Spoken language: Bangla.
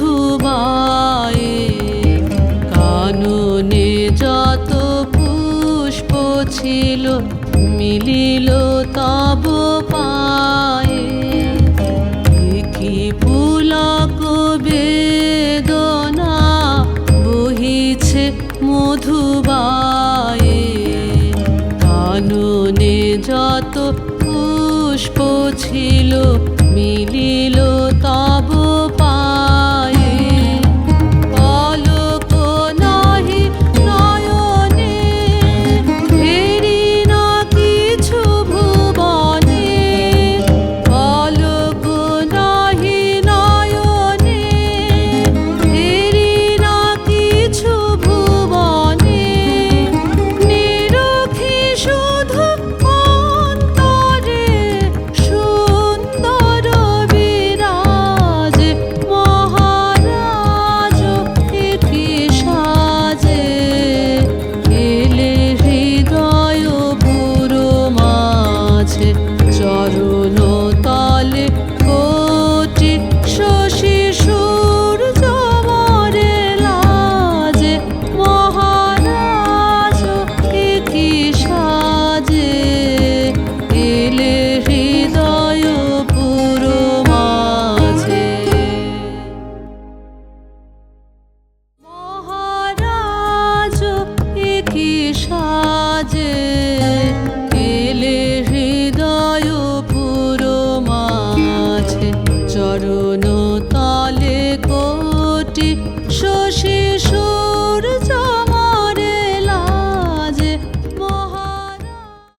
মধুবায়ে কাননে যত পুষ্প ছিল, মিলিল তব পায়ে। কি পুলক বেদনা বহিছে মধুবায়ে। কাননে যত পুষ্প ছিল, মিলিল তা